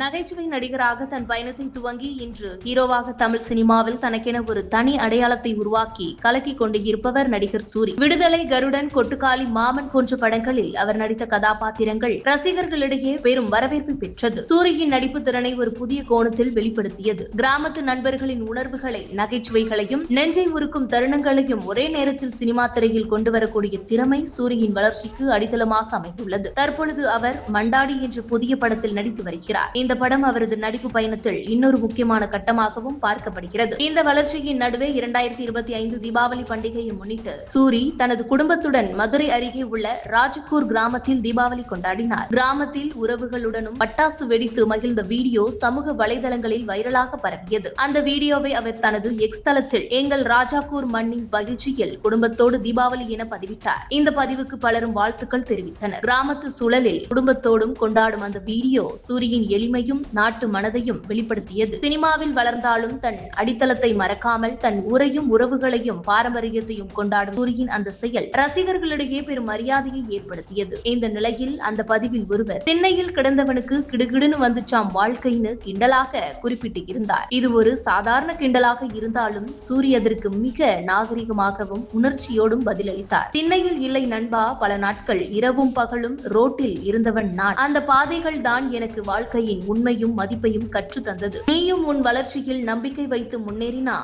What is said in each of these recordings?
நகைச்சுவை நடிகராக தன் பயணத்தை துவங்கி இன்று ஹீரோவாக தமிழ் சினிமாவில் தனக்கென ஒரு தனி அடையாளத்தை உருவாக்கி கலக்கி கொண்டு இருப்பவர் நடிகர் சூரி. விடுதலை கருடன் கொட்டுக்காளி மாமன் போன்ற படங்களில் அவர் நடித்த கதாபாத்திரங்கள் ரசிகர்களிடையே பெரும் வரவேற்பு பெற்றது. சூரியின் நடிப்பு திறனை ஒரு புதிய கோணத்தில் வெளிப்படுத்தியது. கிராமத்து நண்பர்களின் உணர்வுகளை நகைச்சுவைகளையும் நெஞ்சை உருக்கும் தருணங்களையும் ஒரே நேரத்தில் சினிமா திரையில் கொண்டு வரக்கூடிய திறமை சூரியின் வளர்ச்சிக்கு அடித்தளமாக அமைந்துள்ளது. தற்பொழுது அவர் மண்டாடி என்ற புதிய படத்தில் நடித்து வருகிறார். இந்த படம் அவரது நடிப்பு பயணத்தில் இன்னொரு முக்கியமான கட்டமாகவும் பார்க்கப்படுகிறது. இந்த வளர்ச்சியின் நடுவே இரண்டாயிரத்தி இருபத்தி ஐந்து தீபாவளி பண்டிகையை முன்னிட்டு சூரி தனது குடும்பத்துடன் மதுரை அருகே உள்ள ராஜ்கூர் கிராமத்தில் தீபாவளி கொண்டாடினார். கிராமத்தில் உறவுகளுடனும் பட்டாசு வெடித்து மகிழ்ந்த வீடியோ சமூக வலைதளங்களில் வைரலாக பரவியது. அந்த வீடியோவை அவர் தனது எக்ஸ் தளத்தில் எங்கள் ராஜாக்கூர் மண்ணின் மகிழ்ச்சியில் குடும்பத்தோடு தீபாவளி என பதிவிட்டார். இந்த பதிவுக்கு பலரும் வாழ்த்துக்கள் தெரிவித்தனர். கிராமத்து சூழலில் குடும்பத்தோடும் கொண்டாடும் அந்த வீடியோ சூரியின் எளிமை எளிமையும் நாட்டு மனதையும் வெளிப்படுத்தியது. சினிமாவில் வளர்ந்தாலும் தன் அடித்தளத்தை மறக்காமல் தன் உரையும் உறவுகளையும் பாரம்பரியத்தையும் கொண்டாடும் சூரியின் அந்த செயல் ரசிகர்களிடையே பெரும் மரியாதையை ஏற்படுத்தியது. இந்த நிலையில் அந்த பதிவில் ஒருவர் சென்னையில் கிடந்தவனுக்கு கிடுகிடுன்னு வந்துச்சாம் வாழ்க்கைன்னு கிண்டலாக குறிப்பிட்டு இருந்தார். இது ஒரு சாதாரண கிண்டலாக இருந்தாலும் சூரிய அதற்கு மிக நாகரிகமாகவும் உணர்ச்சியோடும் பதிலளித்தார். திண்ணையில் இல்லை நண்பா பல நாட்கள் இரவும் பகலும் ரோட்டில் இருந்தவன் நான். அந்த பாதைகள் தான் எனக்கு வாழ்க்கையின் உண்மையும் மதிப்பையும் கற்று தந்தது நீயும் உன் வளர்ச்சியில் நம்பிக்கை வைத்து முன்னேறினா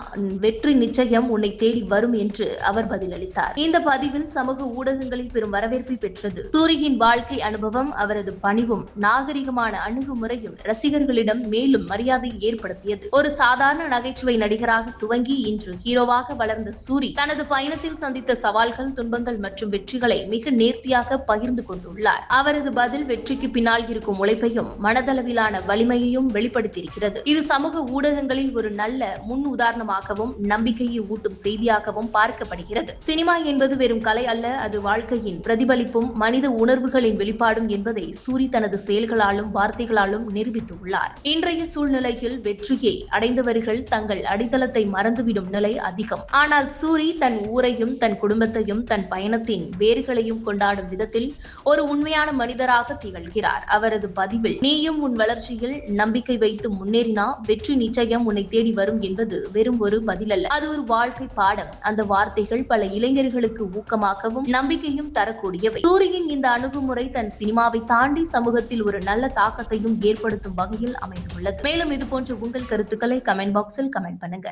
வெற்றி நிச்சயம் உன்னை தேடி வரும் என்று அவர் பதிலளித்தார். இந்த பதிவில் சமூக ஊடகங்களில் பெரும் வரவேற்பை பெற்றது. சூரியின் வாழ்க்கை அனுபவம் அவரது பணிவும் நாகரிகமான அணுகுமுறையும் ரசிகர்களிடம் மேலும் மரியாதையை ஏற்படுத்தியது. ஒரு சாதாரண நகைச்சுவை நடிகராக துவங்கி இன்று ஹீரோவாக வளர்ந்த சூரி தனது பயணத்தில் சந்தித்த சவால்கள் துன்பங்கள் மற்றும் வெற்றிகளை மிக நேர்த்தியாக பகிர்ந்து கொண்டுள்ளார். அவரது பதில் வெற்றிக்கு பின்னால் இருக்கும் உழைப்பையும் மனதளவிலான வலிமையையும் வெளிப்படுத்தியிருக்கிறது. இது சமூக ஊடகங்களில் ஒரு நல்ல முன் உதாரணமாகவும் நம்பிக்கையை ஊட்டும் செய்தியாகவும் பார்க்கப்படுகிறது. சினிமா என்பது வெறும் கலை அல்ல அது வாழ்க்கையின் பிரதிபலிப்பும் மனித உணர்வுகளின் வெளிப்பாடும் என்பதை சூரி தனது செயல்களாலும் வார்த்தைகளாலும் நிரூபித்துள்ளார் இன்றைய சூழ்நிலையில் வெற்றியை அடைந்தவர்கள் தங்கள் அடித்தளத்தை மறந்துவிடும் நிலை அதிகம். ஆனால் சூரி தன் ஊரையும் தன் குடும்பத்தையும் தன் பயணத்தின் வேர்களையும் கொண்டாடும் விதத்தில் ஒரு உண்மையான மனிதராக திகழ்கிறார். அவரது பதிவில் நீயும் உன் வளர்ச்சியில் நம்பிக்கை வைத்து முன்னேறினா வெற்றி நிச்சயம் உன்னை தேடி வரும் என்பது வெறும் ஒரு பதிலல்ல. அது ஒரு வாழ்க்கை பாடம். அந்த வார்த்தைகள் பல இளைஞர்களுக்கு ஊக்கமாகவும் நம்பிக்கையும் தரக்கூடியவை. சூரியின் இந்த அணுகுமுறை தன் சினிமாவை தாண்டி சமூகத்தில் ஒரு நல்ல தாக்கத்தையும் ஏற்படுத்தும் வகையில் அமைந்துள்ளது. மேலும் இது போன்ற உங்கள் கருத்துக்களை கமெண்ட் பாக்ஸில் கமெண்ட் பண்ணுங்க.